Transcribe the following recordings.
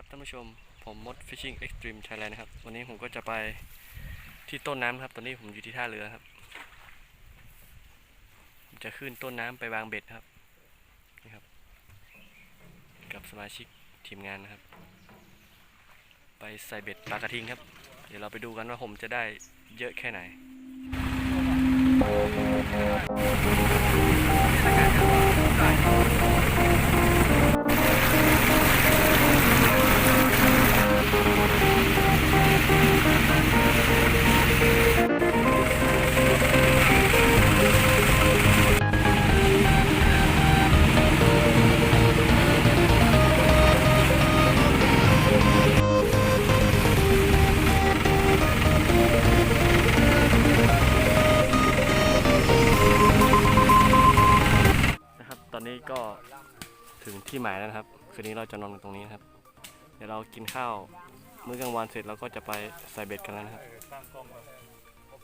ครับท่านผู้ชมผมมด Fishing Extreme Thailand นะครับ วันนี้ผมก็จะไปที่ต้นน้ำครับ ตอนนี้ผมอยู่ที่ท่าเรือครับจะขึ้นต้นน้ำไปวางเบ็ดครับนี่ครับ กับสมาชิกทีมงานนะครับ ไปใส่เบ็ดปลากระทิงครับ เดี๋ยวเราไปดูกันว่าผมจะได้เยอะแค่ไหนนะครับ แล้วนะครับ คืนนี้เราจะนอนกันตรงนี้นะครับ เดี๋ยวเรากินข้าวมื้อกลางวันเสร็จเราก็จะไปใส่เบ็ดกันแล้วนะครับ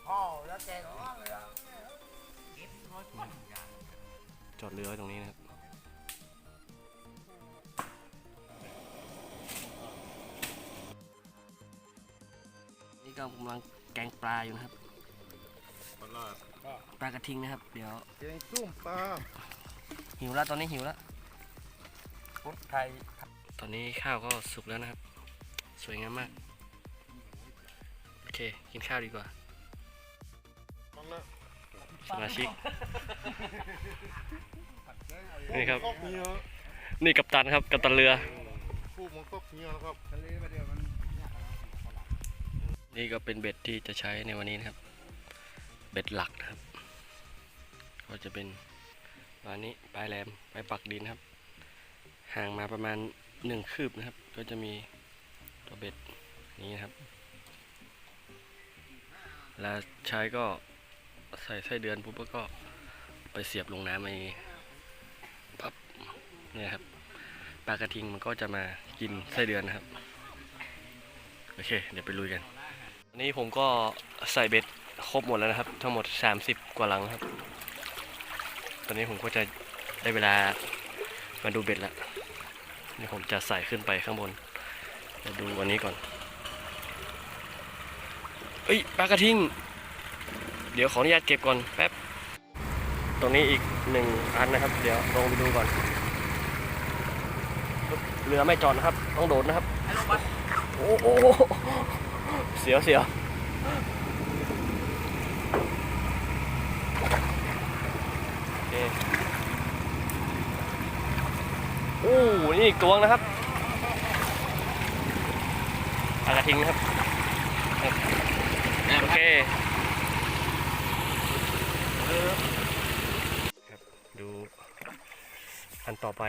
พ่อแล้วแกก็ว่าเลยอะจอดเรือไว้ตรงนี้นะครับนี่ก็กำลังแกงปลาอยู่นะครับปลากระทิงนะครับ เดี๋ยว เจงซุ่มปลาหิวแล้วตอนนี้หิวแล้ว พุทธไทยตอนนี้ข้าวก็สุกแล้วนะครับ สวยงามมาก โอเค กินข้าวดีกว่าสมาชิก นี่ครับก็มีเยอะนี่กัปตันครับ กัปตันเรือผู้มันก็มีเยอะครับทะเลไปเดียวมันนี่ก็เป็นเบ็ดที่จะใช้ในวันนี้นะครับ เบ็ดหลักนะครับ ก็จะเป็นปลานี้ปลายแหลมปลายปักดินครับ ห่างมาประมาณหนึ่งคืบนะครับ ก็จะมีตัวเบ็ดนี้นะครับแล้วใช้ก็ใส่ไส้เดือนปุ๊บแล้วก็ไปเสียบลงน้ำไอ้ปั๊บเนี่ยครับปลากระทิงมันก็จะมากินไส้เดือนนะครับ โอเค เดี๋ยวไปลุยกันอันนี้ผมก็ใส่เบ็ดครบหมดแล้วนะครับ ทั้งหมด 30 กว่าหลังครับ ตอนนี้ผมก็จะได้เวลามาดูเบ็ดแล้ว นี่ผมจะใส่ขึ้นไปข้างบนมาดูวันนี้ก่อนเอ้ยปลากระทิง เดี๋ยวขออนุญาตเก็บก่อนแป๊บ ตรงนี้อีกหนึ่งอันนะครับ เดี๋ยวลงไปดูก่อน เรือไม่จอดนะครับ ต้องโดดนะครับ โอ้โหเสียวเสียวโอเคโอ้นี่อีกตัวนะครับปลากระทิงนะครับ โอเคครับ ดูอันต่อไป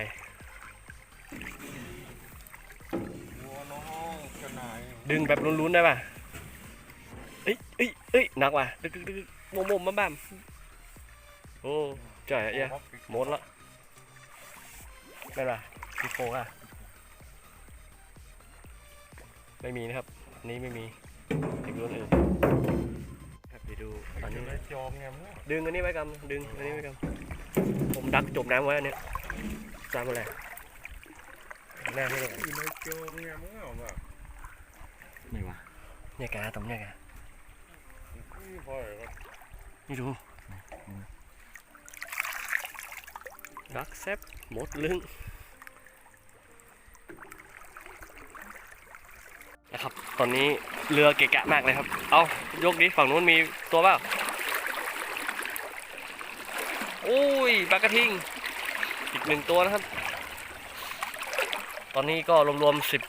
วัวน้องขนาดดึงแบบลุ้นๆได้ป่ะเอ้ยเอ้ยเอ้ยหนักว่ะดึกดึกดึกมุมมุมบ้ามบ้ามโอ้จ่อยอะเหี้ยหมดละไม่นป่ะ พี่โฟอะไม่มีนะครับ อันนี้ไม่มีดึงรุ่นอื่นครับเดี๋ยวดูอันนี้ไอ้จอมไงมั้งดึงอันนี้ไว้กำดึงอันนี้ไว้กำผมดักจมน้ำไว้อันเนี้ยจำอะไรแน่ไม่ได้อยู่ในจอมไงมั้งเอาแบบไม่วะเนี่ยแกตรงเนี่ยแกนี่พอเลยครับนี่ดูรักแซบหมดลึง นะครับ ตอนนี้เรือเกะกะมากเลยครับ เอายกดิฝั่งนู้นมีตัวเปล่าโอ้ยปลากระทิง อีกหนึ่งตัวนะครับ ตอนนี้ก็รวมๆสิบ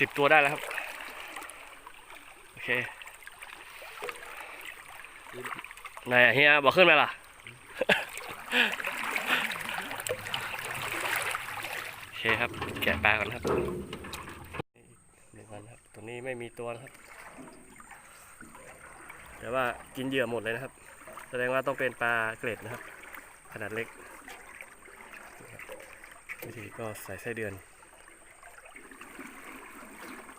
สิบตัวได้แล้วครับ โอเคไหนอะเฮียบอกขึ้นไหมล่ะ โอเคครับ แกะปลาก่อนครับหนึ่งวันครับ ตัวนี้ไมีตัวนะครับ แต่ว่ากินเหยื่อหมดเลยนะครับ แสดงว่าต้องเป็นปลาเกรดนะครับ ขนาดเล็กวิธีก็ใส่ไส้เดือน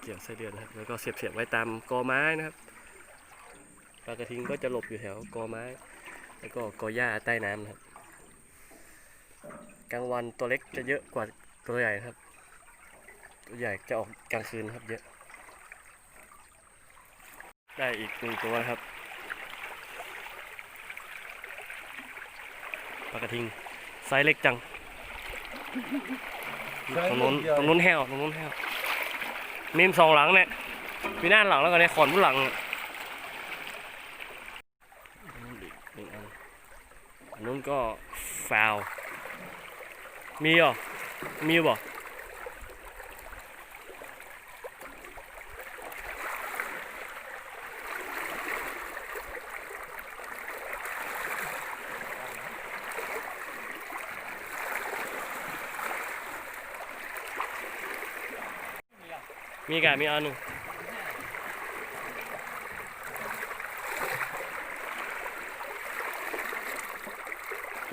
เกี่ยวไส้เดือนนะครับ แล้วก็เสียบเสียบๆไว้ตามกอไม้นะครับ ปลากระทิงก็จะหลบอยู่แถวกอไม้ แล้วก็กอหญ้าใต้น้ำนะครับ กลางวันตัวเล็กจะเยอะกว่าตัวใหญ่ครับ ตัวใหญ่จะออกกลางคืนครับเยอะ ได้อีกหนึ่งตัวครับปลากระทิงไซส์เล็กจังตรงนู้นตรงนู้นแห้วตรงนู้นแห้วมีมสองหลังเนี่ยมีหน้าหลังแล้วก็ในขอนผู้หลังอะอันนู้นอีกหนึ่งอันอันนู้นก็ฟาวมีเหรอมีบ่มีกะมีอั นหนึ่ง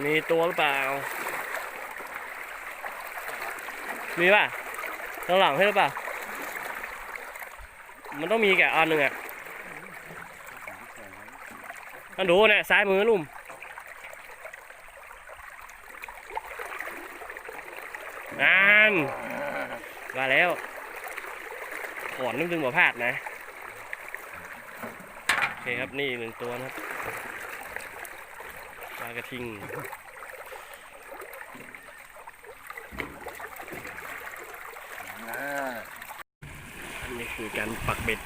มีตัวหรือเปล่ามีป่ะข้างหลังให้หรือเปล่า มันต้องมีแกะอันหนึ่งอะอันดูเนี่ยซ้ายมือลุ่ม นั่น มาแล้ว ขอนนึกดึงมาพลาดนะ โอเคครับนี่หนึ่งตัวนะครับปลากระทิงอันนี้คือการปักเบ็ด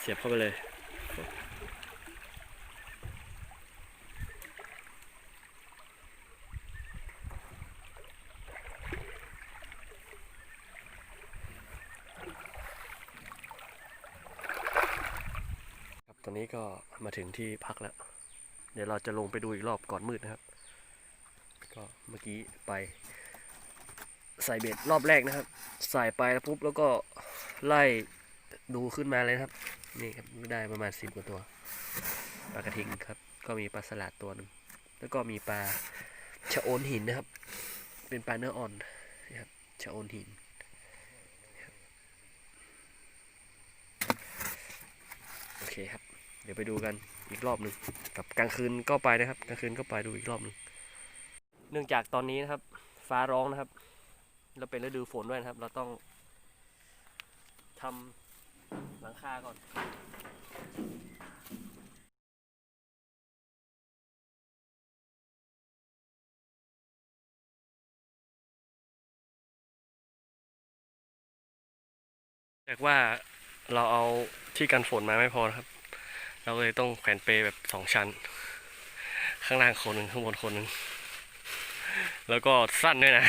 เสียบเข้าไปเลย ครับตอนนี้ ก็มาถึงที่พักแล้ว เดี๋ยวเราจะลงไปดูอีกรอบก่อนมืดนะครับ ก็เมื่อกี้ไปใส่เบ็ดรอบแรกนะครับ ใส่ไปแล้วปุ๊บแล้วก็ไล่ดูขึ้นมาเลยครับ นี่ครับได้ประมาณสิบกว่าตัวปลากระทิงครับ ก็มีปลาสลัดตัวหนึ่งแล้วก็มีปลาชะโอนหินนะครับ เป็นปลาเนื้ออ่อนนะครับชะโอนหินโอเคครับ ดี๋ยวไปดูกันอีกรอบหนึ่งกับกลางคืนก็ไปนะครับกลางคืนก็ไปดูอีกรอบหนึ่งเนื่องจากตอนนี้นะครับ ฟ้าร้องนะครับแล้วเป็นฤดูฝนด้วยนะครับ เราต้องทำหลังคาก่อนจากว่าเราเอาที่กันฝนมาไม่พอครับ เราเลยต้องแขวนเปย์แบบสองชั้น ข้างล่างคนหนึ่งข้างบนคนหนึ่งแล้วก็สั้นด้วยนะ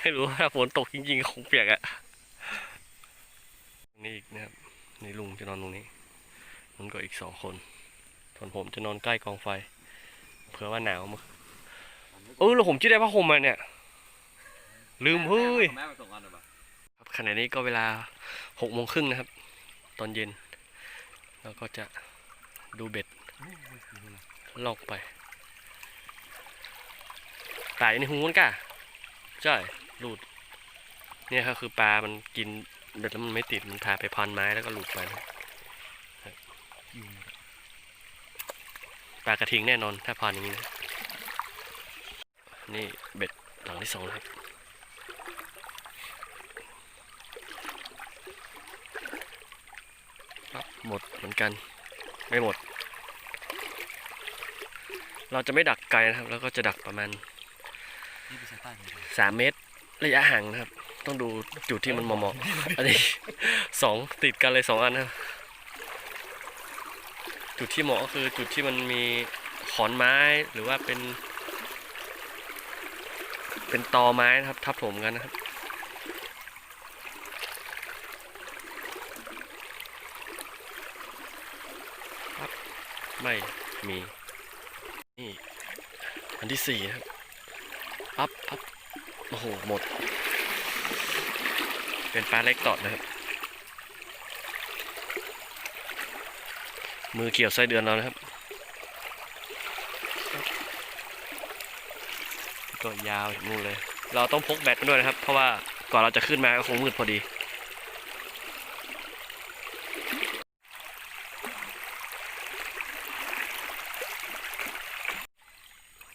ให้รู้ว่าถ้าฝนตกจริงๆคงเปียกอะนี่อีกนะครับนี่ลุงจะนอนตรงนี้นั่นก็อีกสองคนส่วนผมจะนอนใกล้กองไฟเผื่อว่าหนาวมั้งเออแล้วผมจะได้ผ้าห่มมาเนี่ย ลืมเฮ้ยแม่มาส่งกันหรือเปล่าครับขณะนี้ก็เวลาหกโมงครึ่งนะครับ ตอนเย็น แล้วก็จะดูเบ็ดลอกไปตายในหูมันก่ะใช่หลุด เนี่ยครับคือปลา มันกินเบ็ดแล้วมันไม่ติด มันพาไปพันไม้แล้วก็หลุดไปปลากระทิงแน่นอนถ้าพันอย่างนี้นะนี่เบ็ดหลังที่สองครับ ครับ หมดเหมือนกัน ไม่หมด เราจะไม่ดักไกลนะครับ แล้วก็จะดักประมาณสามเมตร ระยะห่างนะครับ ต้องดูจุดที่มันเหมาะๆอันนี้สองติดกันเลยสองอันนะครับ จุดที่เหมาะก็คือจุดที่มันมีขอนไม้หรือว่าเป็น เป็นตอไม้นะครับ ทับถมกันนะครับ ไม่มีนี่อันที่สี่ครับปั๊บปั๊บโอ้โห หมด เป็นปลาเล็กตอดนะครับ มือเกี่ยวไส้เดือนเรานะครับ ก็ยาวงนู่นเลย เราต้องพกแบตมาด้วยนะครับ เพราะว่าก่อนเราจะขึ้นมาก็คงมืดพอดี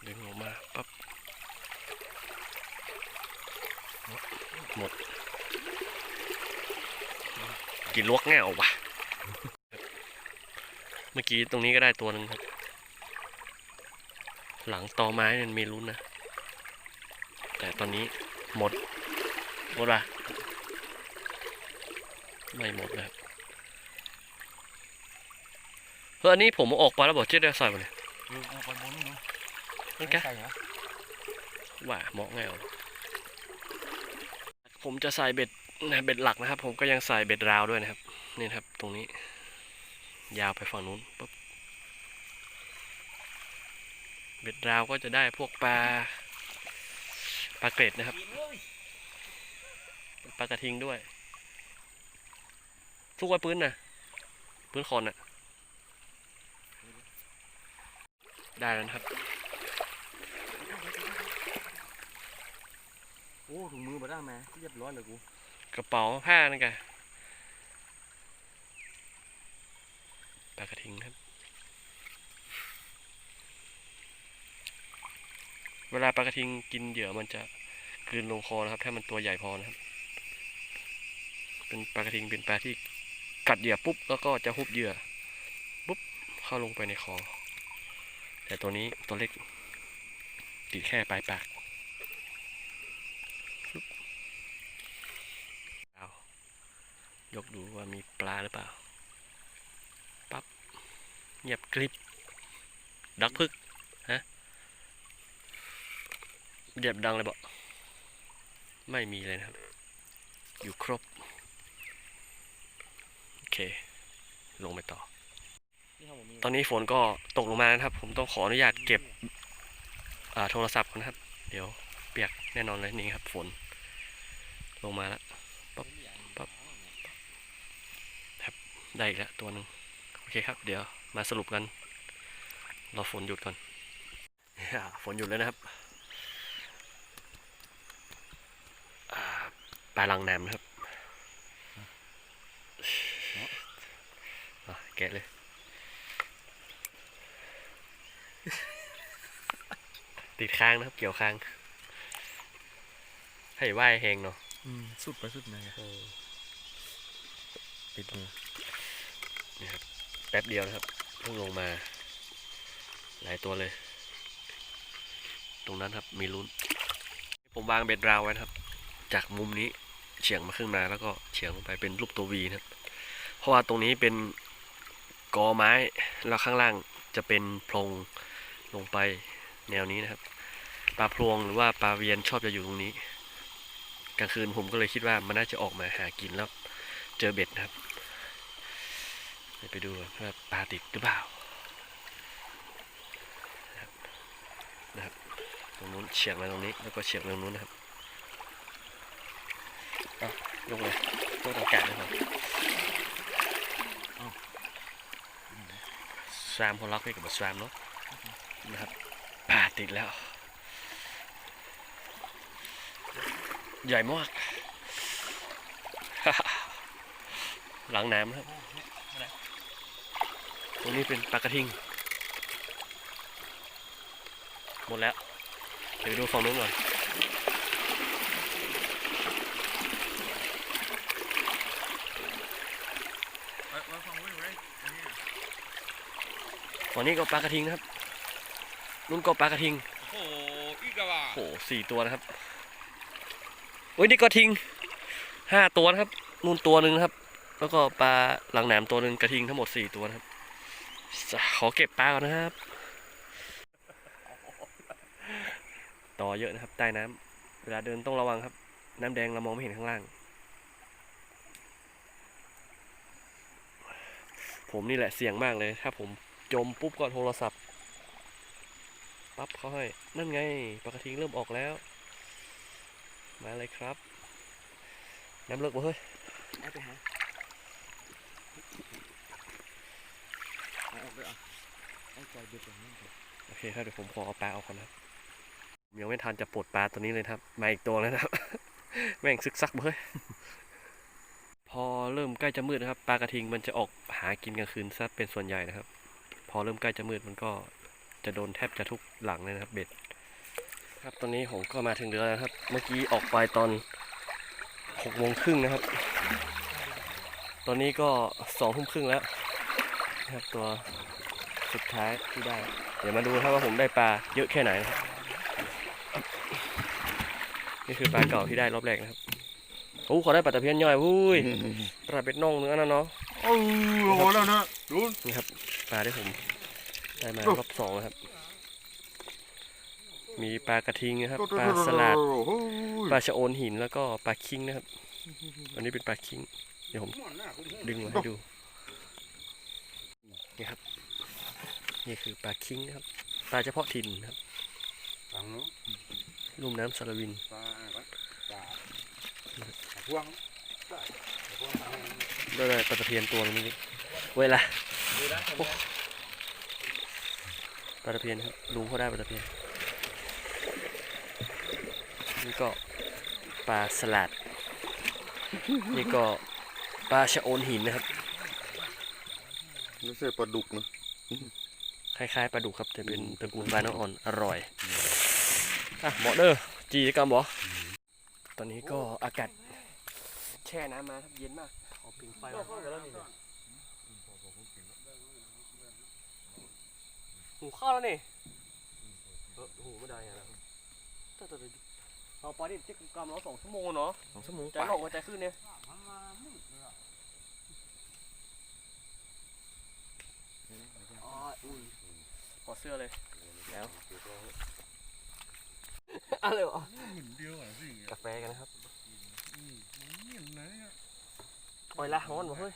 ดึงออกมาปั๊บ หมด กินลวกแง่เอาวะเมื่อกี้ตรงนี้ก็ได้ตัวหนึ่งครับ หลังตอไม้มันมีลุ้นนะ แต่ตอนนี้หมด หมดปะไม่หมดนะครับเฮ้ยอันนี้ผมเอาออกไปแล้วบอกเจ๊ได้ใส่มาเลยเออเอาไปบนนู้นนี่แกใส่เหรอว่าเหมาะแง่วผมจะใส่เบ็ด นะเบ็ดหลักนะครับ ผมก็ยังใส่เบ็ดราวด้วยนะครับ นี่ครับ ตรงนี้ ยาวไปฝั่งนู้นปุ๊บเบ็ดราวก็จะได้พวกปลาปลาเกรดนะครับปลากระทิงด้วยทุกไว้ปื้นนะปื้นคอนน่ะได้แล้วนะครับโอ้ถุงมือมาได้ไหมเรียบร้อยเลยกู ระเป๋าผ้านั่นไงปลากระทิงครับ เวลาปลากระทิงกินเหยื่อมันจะกลืนลงคอนะครับ ถ้ามันตัวใหญ่พอนะครับ เป็นปลากระทิงเป็นปลาที่กัดเหยื่อปุ๊บแล้วก็จะฮุบเหยื่อปุ๊บเข้าลงไปในคอ แต่ตัวนี้ตัวเล็กติดแค่ปลายปาก เอา ยกดูว่ามีปลาหรือเปล่า ปั๊บเงียบกริบ ดักพึก ฮะเดียบดังเลยบอกไม่มีเลยนะครับ อยู่ครบ โอเค ลงไปต่อนี่เขาบอกมีตอนนี้ฝนก็ตกลงมานะครับ ผมต้องขออนุญาตเก็บอ่าโทรศัพท์ก่อนนะครับ เดี๋ยวเปียกแน่นอนเลยนี่ครับ ฝนลงมาแล้ว ปั๊บปั๊บ ได้อีกแล้วตัวหนึ่งโอเคครับ เดี๋ยวมาสรุปกันรอฝนหยุดก่อนอ่าฝนหยุดแล้วนะครับอ่าปลาลังน้ำนะครับอะแกะเลยติดค้างนะครับ เกี่ยวค้าง ให้ว่ายแหงเนาะอืมสุดไปสุดไหนติดมือ แป๊บเดียวนะครับเพิ่งลงมา หลายตัวเลย ตรงนั้นครับมีลุ้น ผมวางเบ็ดราวไว้นะครับ จากมุมนี้เฉียงมาขึ้นมาแล้วก็เฉียงลงไปเป็นรูปตัววีนะครับ เพราะว่าตรงนี้เป็นกอไม้แล้วข้างล่างจะเป็นโพรงลงไปแนวนี้นะครับปลาพลวงหรือว่าปลาเวียนชอบจะอยู่ตรงนี้กลางคืนผมก็เลยคิดว่ามันน่าจะออกมาหากินแล้ว เจอเบ็ดนะครับ ไปดูว่าปลาติดหรือเปล่านะครับนะครับตรงนู้นเฉียงมาตรงนี้แล้วก็เฉียงมาตรงนู้นนะครับเอายกเลยยกตรงแกะเลยครับสวามพอล็อกให้กับสวามเนาะนะครับปลาติดแล้ว ใหญ่มากหลังน้ำครับ ตรงนี้เป็นปลากระทิง หมดแล้ว เดี๋ยวดูฝั่งนู้นก่อนไว้ฟังไว้ไว้อันนี้ฝั่งนี้ก็ปลากระทิงนะครับนู่นก็ปลากระทิง โอ้โหอีกอะว่ะโอ้โหสี่ตัวนะครับโอ้ยนี่กระทิงห้าตัวนะครับนู่นตัวหนึ่งนะครับ แล้วก็ปลาหลังแหนมตัวหนึ่งกระทิงทั้งหมดสี่ตัวนะครับ ขอเก็บปลาก่อนนะครับ ต่อเยอะนะครับใต้น้ำเวลาเดินต้องระวังครับ น้ำแดงเรามองไม่เห็นข้างล่าง ผมนี่แหละเสี่ยงมากเลยถ้าผมจมปุ๊บก็โทรศัพท์ปั๊บเขาให้ นั่นไงปลากระทิงเริ่มออกแล้ว มาเลยครับ น้ำเลิกบ่เฮ้ยไปหา อออกเลยอะเอาใจเบ็ดอย่างนี้โอเคครับเดี๋ยวผมขอเอาปลาออกก่อนนะครับผมยังไม่ทันจะปลดปลาตัวนี้เลยครับ มาอีกตัวแล้วนะครับ แม่งซึกซักเบ้ยพอเริ่มใกล้จะมืดนะครับปลากระทิงมันจะออกหากินกลางคืนซะเป็นส่วนใหญ่นะครับ พอเริ่มใกล้จะมืดมันก็จะโดนแทบจะทุกหลังเลยนะครับ เบ็ด ครับตอนนี้ผมก็มาถึงเรือแล้วครับ เมื่อกี้ออกไปตอนหกโมงครึ่งนะครับ ตอนนี้ก็สองทุ่มครึ่งแล้ว ครับตัวสุดท้ายที่ได้ เดี๋ยวมาดูนะครับว่าผมได้ปลาเยอะแค่ไหนนะครับนี่คือปลาเก่าที่ได้รอบแรกนะครับโอ้ขอได้ปลาตะเพียนย่อยวุ้ยปลาเป็ดน่องเนื้อนะเนาะโอ้โหแล้วนะดูนี่ครับปลาที่ผมได้มารอบสองนะครับ มีปลากระทิงนะครับปลาสลัดปลาชะโอนหินแล้วก็ปลาคิงนะครับอันนี้เป็นปลาคิง เดี๋ยวผมดึงมาให้ดู นี่ครับ นี่คือปลาคิงนะครับ ปลาเฉพาะถิ่นนะครับฟังนู้นลุ่มน้ำสารวิน ปลาอะไรวะปลาพวงได้เลยปลาตะเพียนตัวนึงนี่เวลาโอ้ปลาตะเพียนครับลุงเขาได้ปลาตะเพียนนี่ก็ปลาสลัด นี่ก็ปลาชะโอนหินนะครับไม่ ใช่ปลาดุกนะคล้ายๆปลาดุกครับแต่เป็นตระกูลปลาน้ำอ่อนอร่อยอะหมอเด้อจีกรรมบอตอนนี้ก็อากาศแช่น้ำมาครับเย็นมากเอาปิงไฟมาหูเข้าแล้วนี่เออหูไม่ได้อะนะแต่แต่เอาปลาดิบจิกกรรมเราสองชั่วโมงเนาะสองชั่วโมงใจหลงกับใจขึ้นเนี่ย อ๋ออุ้ยขอดเสื้อเลยแล้วอะไรวะหมุนเดียวอะสิกาแฟกันนะครับมันเหม็นนะเนี่ยปล่อยละฮ้อนบ่เฮ้ย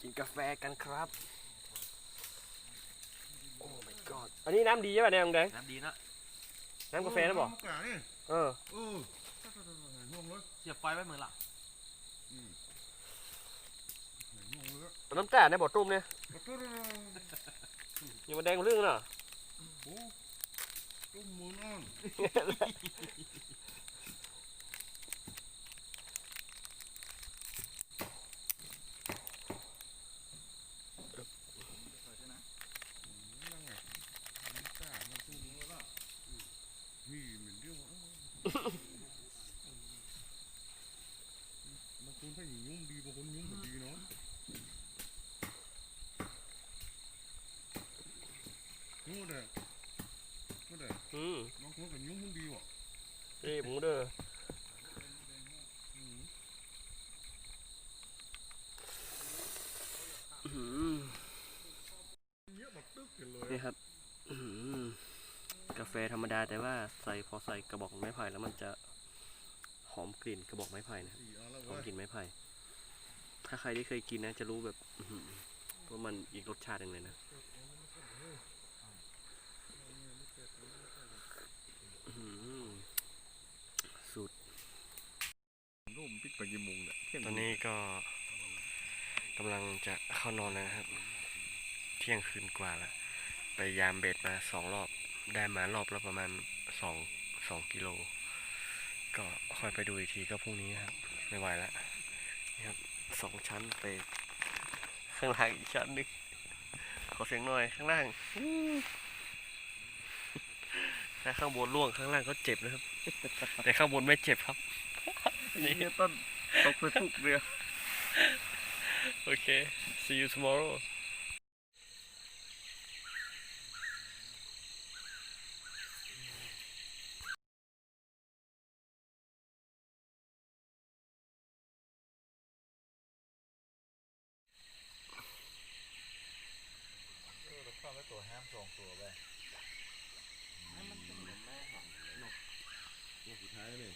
กินกาแฟกันครับโอ้ my god อันนี้น้ำดีใช่ป่ะเนี่ยน้องแดงน้ำดีนะน้ำกาแฟนะบอกกาเนี่ยเออเออห่วงเลยเสียบไฟไว้มือละห่วงเลย น้ำจ่าในบ่อตุ้มเนี่ยยังมาแดงเรื่องน่ะตุ้มมืออ่นพี่เหมือนเดียวบางคนถ้าอย่างยุ่งดีบางคนยุ่งแบบดีเนาะนู่นเด้อนู่นเด้อ อืม บางคนก็ยุ่งมันดีว่ะ เอ้หมูเด้ออื้อหือ เยอะแบบตึ๊กกันเลย นี่ครับอื้อหือกาแฟธรรมดาแต่ว่าใส่พอใส่กระบอกไม้ไผ่แล้วมันจะหอมกลิ่นกระบอกไม้ไผ่นะสี่อันแล้วหอมเว้ยกลิ่นไม้ไผ่ ถ้าใครที่เคยกินนะ จะรู้แบบอื้อหือว่ามันอีกรสชาติหนึ่งเลยนะอื้อหือสูตรร่มปิดไปกี่โมงเนี่ยเที่ยงตอนนี้ก็กำลังจะเข้านอนแล้วนะครับ เที่ยงคืนกว่าแล้ว ไปยามเบ็ดมาสองรอบ ได้มารอบละประมาณสองสองกิโล ก็ค่อยไปดูอีกทีก็พรุ่งนี้นะครับ ไม่ไหวแล้วนี่ครับสองชั้นไปข้างล่างอีกชั้นหนึงขอเสียงหน่อยข้างล่างอู้ถ้าข้างบนล่วงข้างล่างก็เจ็บนะครับ แต่ข้างบนไม่เจ็บครับนี่นี่ต้นตกไปทุกเรือโอเค see you tomorrow ตัวไปให้ามสองตัวสุดท้ายเลย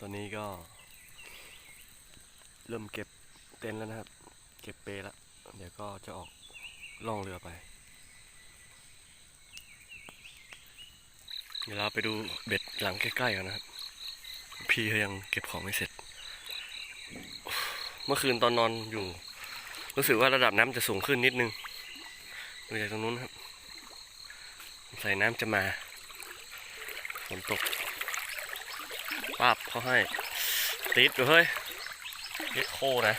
ตอนนี้ก็ เริ่มเก็บเต็นท์แล้วนะครับ เก็บเปแล้วเดี๋ยวก็จะออกล่องเรือไป เดี๋ยวเราไปดูเบ็ดหลังใกล้ๆกันนะครับ พี่เขายังเก็บของไม่เสร็จ เมื่อคืนตอนนอนอยู่ รู้สึกว่าระดับน้ำจะสูงขึ้นนิดนึงดูจากตรงนู้นครับ ใส่น้ำจะมาฝนตกปาบเขาให้ ติดอยู่เฮ้ยเย็ดโคนะ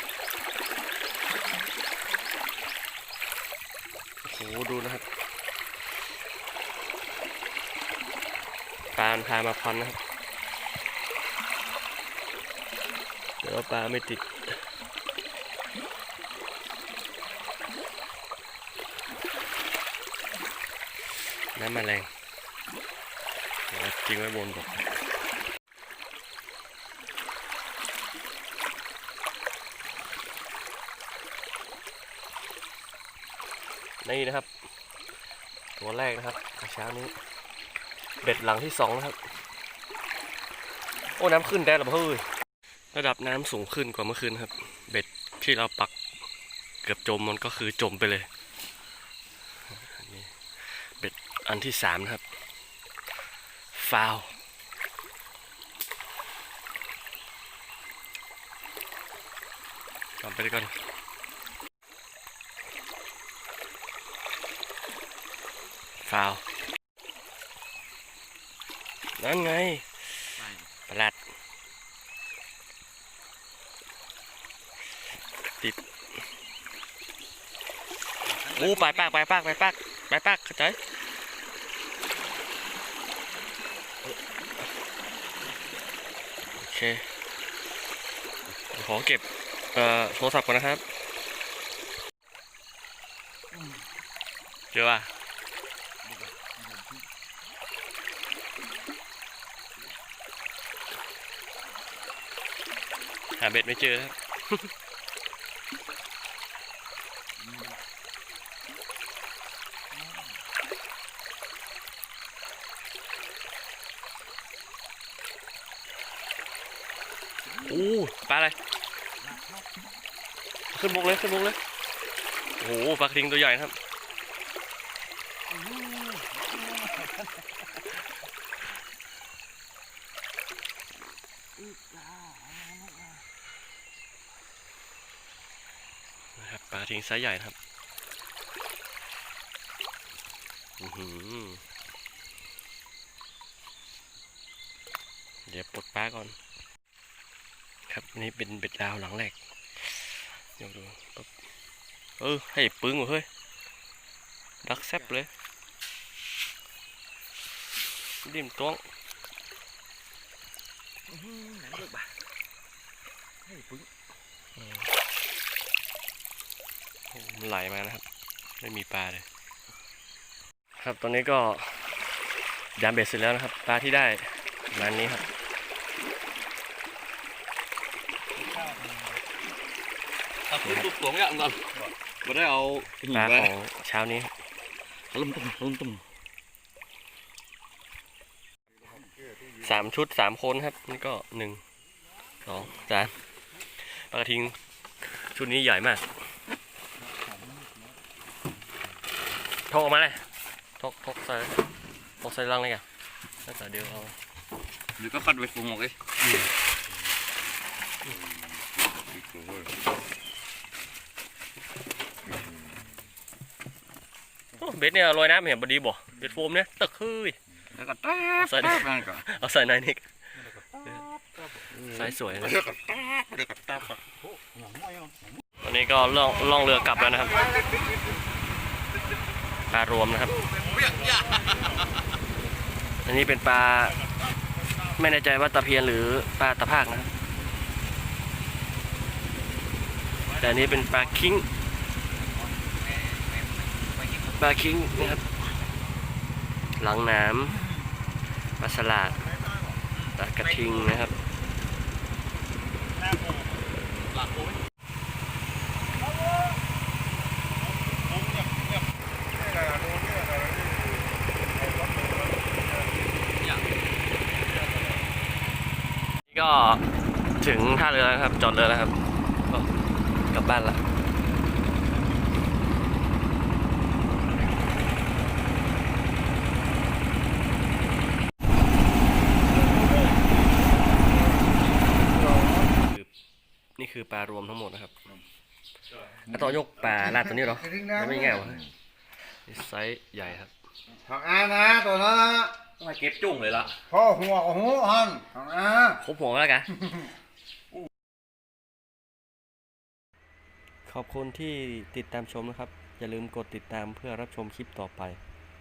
โอ้โหดูนะครับ ปลาพามาพันนะครับเดี๋ยวปลาไม่ติดน้ำมันแรงเดี๋ยวทิ้งไว้บนบกนี่นะครับ ตัวแรกนะครับเช้านี้ เบ็ดหลังที่สองนะครับ โอ้น้ำขึ้นได้หรอเฮ้ยระดับน้ำสูงขึ้นกว่าเมื่อคืนครับ เบ็ดที่เราปักเกือบจมมันก็คือจมไปเลยเบ็ดอันที่สามนะครับ ฟาวทำไปเลยก่อนฟาว นั่นไงปประหลัด ติดโอ้ไปปากไปปากไปปากไปปากเข้าใจโอเคขอเก็บเอ่อโทรศัพท์ก่อนนะครับเจอป่ะาเบ็ดไม่เจอครับอู้ปลาอะไร ขึ้นบกเลย ขึ้นบกเลย โอ้โหปลากระทิงตัวใหญ่ครับ นะครับปลากระ ทิงไซส์ใหญ่นะครับเดี๋ยวปลดปลาก่อน ครับนี่เป็นเบ็ดดาวหลังแรกเดี๋ยวดูปั๊บเออให้ปึ้งว่ะเฮ้ยดักแซบเลยดิ่มตัวงอื้อหือหนังเลือกบ่ให้ปึ้ง โอ้ มันไหลมานะครับ ไม่มีปลาเลย ครับตอนนี้ก็ยามเบ็ดเสร็จแล้วนะครับ ปลาที่ได้ประมาณนี้ครับถ้าคุณตุ๊กตัวไม่เอาก่อนมาได้เอาปลาของเช้านี้ลุ่มตุ้มลุ่มตุ้มสามชุดสามคนครับ นี่ก็หนึ่งสองสามปลากระทิงชุดนี้ใหญ่มาก ทกออกมาเลยทกทกใส่ทกใส่ลังเลยกันแล้วแต่เดี๋ยวเอาหรือก็คัดไว้ฟูหมกเลยโอ้เบ็ดเนี่ยลอยน้ำเห็นบดีบ่เบ็ดโฟมเนี่ยตึกเฮ้ยแล้วก็แต๊บใส่ดิแต๊บนั่นก็เอาใส่ในนี่ใส่สวยนะเลือกก็แต๊บเลือกก็แต๊บอะวันนี้ก็ล่องล่องเรือกลับแล้วนะครับปลารวมนะครับ อันนี้เป็นปลา ไม่แน่ใจว่าตะเพียนหรือปลาตะภาคนะครับแต่อันนี้เป็นปลาคิงปลาคิงนะครับ หลังหน้ำปลาสลาดปลากระทิงนะครับ ก็ถึงท่าเรือแล้วครับ จอดเรือแล้วครับก็กลับบ้านละนี่คือปลารวมทั้งหมดนะครับแล้วต่อยกปลาลาดตัวนี้เหรอไม่ง่ายวะนี่ไซส์ใหญ่ครับทางอานะตัวนั้นนะ ทำไมเก็บจุ้งเลยละพ่อหัวกับหัวหันอ่ครบหัวแล้วกัน ขอบคุณที่ติดตามชมนะครับ อย่าลืมกดติดตามเพื่อรับชมคลิปต่อไป